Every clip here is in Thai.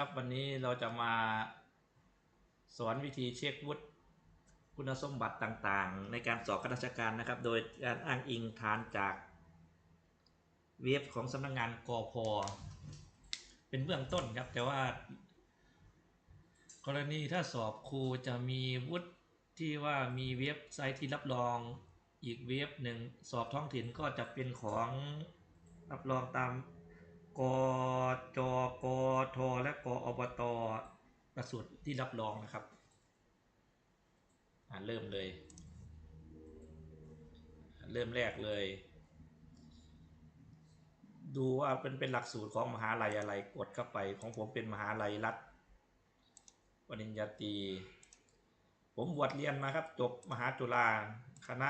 ครับวันนี้เราจะมาสอนวิธีเช็ควุฒิคุณสมบัติต่างๆ ในการสอบข้าราชการนะครับ โดยการอ้างอิงฐานจากเว็บของสำนักงงานกอพเป็นเบื้องต้นครับ แต่ว่า กรณีถ้าสอบครูจะมีวุฒิที่ว่ามีเว็บไซต์ที่รับรองอีกเว็บหนึ่งสอบท้องถิ่นก็จะเป็นของรับรองตาม กจกทและกอบตหลักสูตรที่รับรองนะครับอ่าเริ่มเลย เริ่มแรกเลย ดูว่าเป็นเป็นหลักสูตรของมหาลัยอะไรกดเข้าไปของผมเป็นมหาลัยรัฐปริญญาตรีผมบวชเรียนมาครับจบมหาจุฬาคณะ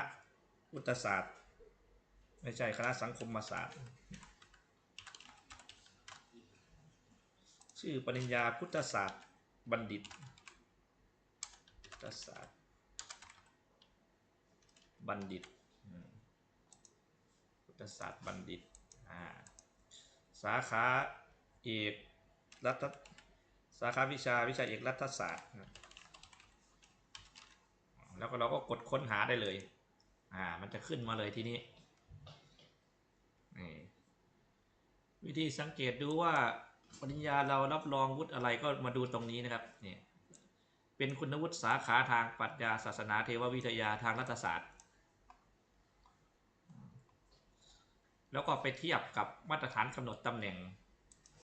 พุทธศาสตร์ ไม่ใช่คณะสังคมศาสตร์ ชื่อปริญญาพุทธศาสตร์บัณฑิตพุทธศาสตร์บัณฑิตพุทธศาสตร์บัณฑิตสาขาเอกรัฐสาขาวิชาวิชาเอกรัฐศาสตร์ แล้วก็เราก็กดค้นหาได้เลย อ่า มันจะขึ้นมาเลยทีนี้นี่วิธีสังเกตดูว่า ปริญญาเรารับรองวุฒิอะไรก็มาดูตรงนี้นะครับนี่เป็นคุณวุฒิสาขาทางปรัชญาศาสนาเทววิทยาทางรัฐศาสตร์ แล้วก็ไปเทียบกับมาตรฐานกำหนดตำแหน่ง